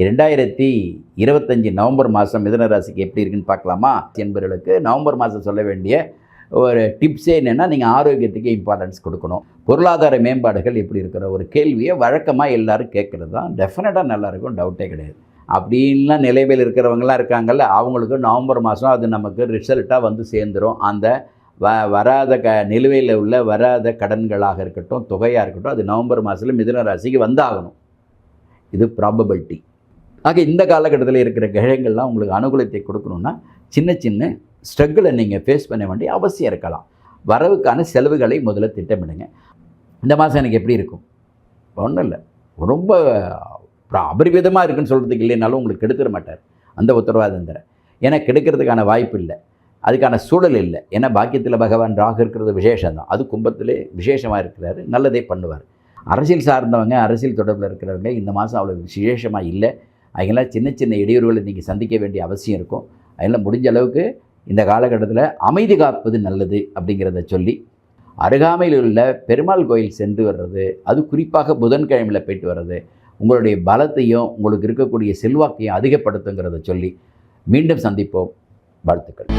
ரெண்டாயிரத்தி இருபத்தஞ்சி நவம்பர் மாதம் மிதன ராசிக்கு எப்படி இருக்குன்னு பார்க்கலாமா? என்பவர்களுக்கு நவம்பர் மாதம் சொல்ல வேண்டிய ஒரு டிப்ஸே என்னென்னா நீங்கள் ஆரோக்கியத்துக்கு இம்பார்ட்டன்ஸ் கொடுக்கணும். பொருளாதார மேம்பாடுகள் எப்படி இருக்கிற ஒரு கேள்வியை வழக்கமாக எல்லோரும் கேட்குறது தான். டெஃபினட்டாக நல்லாயிருக்கும் டவுட்டே கிடையாது. அப்படின்லாம் நிலைமையில் இருக்கிறவங்களாம் இருக்காங்கல்ல அவங்களுக்கு நவம்பர் மாதம் அது நமக்கு ரிசல்ட்டாக வந்து சேர்ந்துடும் அந்த வ வராத க நிலுவையில் உள்ள வராத கடன்களாக இருக்கட்டும் தொகையாக இருக்கட்டும் அது நவம்பர் மாதத்தில் மிதுன ராசிக்கு வந்தாகணும். இது ப்ராபபிலிட்டி ஆக இந்த காலகட்டத்தில் இருக்கிற கிரகங்கள்லாம் உங்களுக்கு அனுகூலத்தை கொடுக்கணுன்னா சின்ன சின்ன ஸ்ட்ரகிளை நீங்கள் ஃபேஸ் பண்ண வேண்டிய அவசியம் இருக்கலாம். வரவுக்கான செலவுகளை முதல்ல திட்டமிடுங்க. இந்த மாதம் எனக்கு எப்படி இருக்கும்? ஒன்றும் இல்லை. ரொம்ப அபரிவிதமாக இருக்குன்னு சொல்கிறதுக்கு இல்லைனாலும் உங்களுக்கு கெடுத்துட மாட்டார். அந்த உத்தரவாதம் தர ஏன்னா கெடுக்கிறதுக்கான வாய்ப்பு இல்லை. அதுக்கான சூழல் இல்லை. ஏன்னா பாக்கியத்தில் பகவான் ராகு இருக்கிறது விசேஷம் தான். அது கும்பத்திலே விசேஷமாக இருக்கிறாரு. நல்லதே பண்ணுவார். அரசியல் சார்ந்தவங்க அரசியல் தொடர்பில் இருக்கிறவங்க இந்த மாதம் அவ்வளோ விசேஷமாக இல்லை. அதெல்லாம் சின்ன சின்ன இடையூறுகளை நீங்கள் சந்திக்க வேண்டிய அவசியம் இருக்கும். அதெல்லாம் முடிஞ்ச அளவுக்கு இந்த காலகட்டத்தில் அமைதி காப்பது நல்லது அப்படிங்கிறத சொல்லி அருகாமையில் உள்ள பெருமாள் கோயில் சென்று வர்றது அது குறிப்பாக புதன்கிழமையில் போயிட்டு வர்றது உங்களுடைய பலத்தையும் உங்களுக்கு இருக்கக்கூடிய செல்வாக்கையும் அதிகப்படுத்துங்கிறத சொல்லி மீண்டும் சந்திப்போம். வாழ்த்துக்கள்.